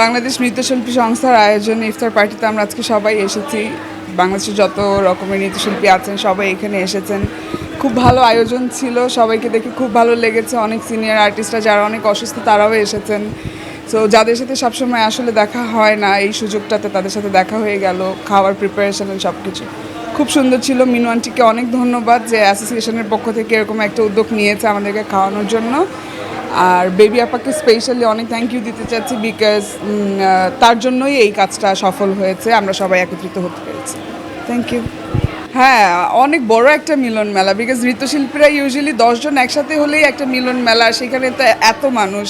বাংলাদেশ নৃত্যশিল্পী সংস্থার আয়োজনে ইফতার পার্টিতে আমরা আজকে সবাই এসেছি। বাংলাদেশের যত রকমের নৃত্যশিল্পী আছেন, সবাই এখানে এসেছেন। খুব ভালো আয়োজন ছিল, সবাইকে দেখে খুব ভালো লেগেছে। অনেক সিনিয়র আর্টিস্টরা যারা অনেক অসুস্থ, তারাও এসেছেন। সো যাদের সাথে সবসময় আসলে দেখা হয় না, এই সুযোগটাতে তাদের সাথে দেখা হয়ে গেল, খাওয়ার প্রিপারেশন সব কিছু খুব সুন্দর ছিল। মিনু অনেক ধন্যবাদ যে অ্যাসোসিয়েশনের পক্ষ থেকে এরকম একটা উদ্যোগ নিয়েছে আমাদেরকে খাওয়ানোর জন্য। আর বেবি আপাকে স্পেশালি অনেক থ্যাংক ইউ দিতে চাচ্ছি বিকজ তার জন্যই এই কাজটা সফল হয়েছে আমরা সবাই একত্রিত হতে পেরেছি। থ্যাংক ইউ হ্যাঁ অনেক বড় একটা মিলন মেলা বিকজ নৃত্যশিল্পীরা ইউজুয়ালি দশজন একসাথে হলেই একটা মিলন মেলা সেখানে তো এত মানুষ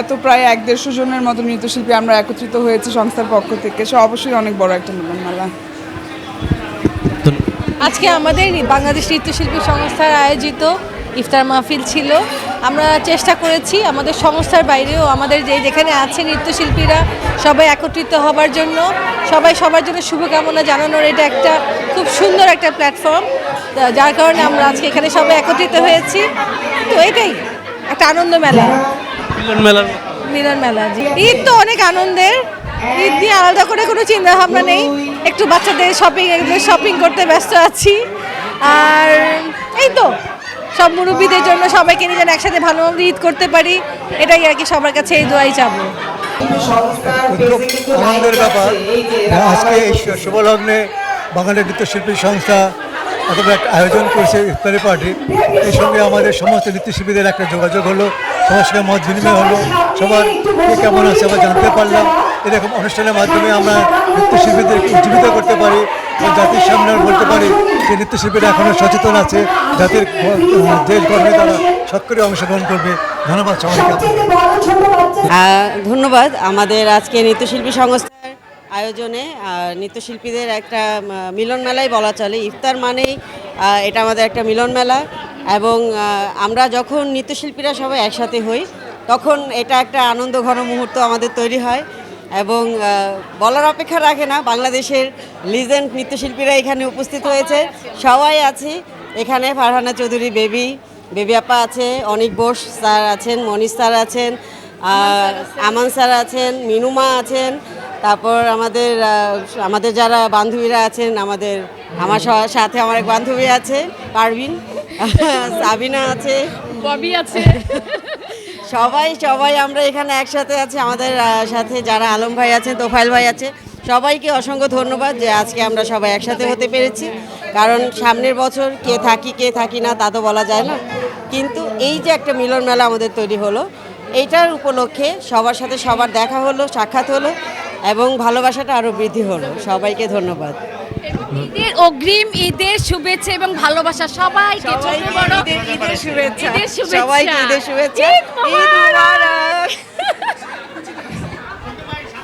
এত প্রায় এক দেড়শো জনের মতো নৃত্যশিল্পী আমরা একত্রিত হয়েছি সংস্থার পক্ষ থেকে সে অবশ্যই অনেক বড় একটা মিলন মেলা। আজকে আমাদের বাংলাদেশ নৃত্যশিল্পী সংস্থার আয়োজিত ইফতার মাহফিল ছিল। আমরা চেষ্টা করেছি আমাদের সংস্থার বাইরেও আমাদের যে যেখানে আছে নৃত্যশিল্পীরা সবাই একত্রিত হবার জন্য সবাই সবার জন্য শুভকামনা জানানোর এটা একটা খুব সুন্দর একটা প্ল্যাটফর্ম যার কারণে আমরা আজকে এখানে সবাই একত্রিত হয়েছি। তো এটাই একটা আনন্দ মেলা। মিলন মেলা জি। ঈদ তো অনেক আনন্দের ঈদ নিয়ে আলাদা করে কোনো চিন্তা ভাবনা নেই। একটু বাচ্চাদের শপিং শপিং করতে ব্যস্ত আছি। আর এই তো সব মুরব্বীদের জন্য সবাইকে নিয়ে যেন একসাথে ভালো মন্দ ঈদ করতে পারি, এটাই আর কি সবার কাছে এই দোয়াই চাবো। আনন্দের ব্যাপার। আজকে এই শু- শুভ লগ্নে বাঙালি নৃত্যশিল্পী সংস্থা বড় একটা আয়োজন করছে ইফতারি পার্টি। এই সঙ্গে আমাদের সমস্ত নৃত্যশিল্পীদের একটা যোগাযোগ হলো। সবার সঙ্গে মত বিনিময় হলো। সবার কেমন আছে আমরা জানতে পারলাম। এরকম অনুষ্ঠানের মাধ্যমে আমরা নৃত্যশিল্পীদেরকে উজ্জীবিত করতে পারি জাতির সামনে বলতে পারি যে নৃত্যশিল্পীরা এখনও সচেতন আছে, জাতির দেশ গর্বে তারা সক্রিয় অংশগ্রহণ করবে। ধন্যবাদ সবাইকে। ধন্যবাদ। আমাদের আজকে নৃত্যশিল্পী সংস্থার আয়োজনে নৃত্যশিল্পীদের একটা মিলন মেলাই বলা চলে। ইফতার মানেই এটা আমাদের একটা মিলন মেলা। এবং আমরা যখন নৃত্যশিল্পীরা সবাই একসাথে হই, তখন এটা একটা আনন্দ ঘন মুহূর্ত আমাদের তৈরি হয়। এবং বলার অপেক্ষা রাখে না বাংলাদেশের লিজেন্ড নৃত্যশিল্পীরা এখানে উপস্থিত হয়েছে। সবাই আছি এখানে ফারহানা চৌধুরী বেবি বেবি আপা আছে অনিক বোস স্যার আছেন মনীষ স্যার আছেন আর আমান স্যার আছেন মিনুমা আছেন তারপর আমাদের আমাদের যারা বান্ধবীরা আছেন আমাদের আমার সাথে আমার এক বান্ধবী আছে পারভিন সাবিনা আছে। ববি আছে। সবাই সবাই আমরা এখানে একসাথে আছি, আমাদের সাথে যারা আলম ভাই আছেন তোফাইল ভাই আছে, সবাইকে অসংখ্য ধন্যবাদ যে আজকে আমরা সবাই একসাথে হতে পেরেছি। কারণ সামনের বছর কে থাকি কে থাকি না, তা তো বলা যায় না। কিন্তু এই যে একটা মিলন মেলা আমাদের তৈরি হলো এইটার উপলক্ষে সবার সাথে সবার দেখা হলো, সাক্ষাৎ হলো, এবং ভালোবাসাটা আরও বৃদ্ধি হলো। সবাইকে ধন্যবাদ। ঈদের অগ্রিম ঈদের শুভেচ্ছা এবং ভালোবাসা সবাইকে ছোট বড়। ঈদের- শুভেচ্ছা। ঈদের শুভেচ্ছা। সবাইকে ঈদের শুভেচ্ছা। ঈদ ঈদ মুবারক।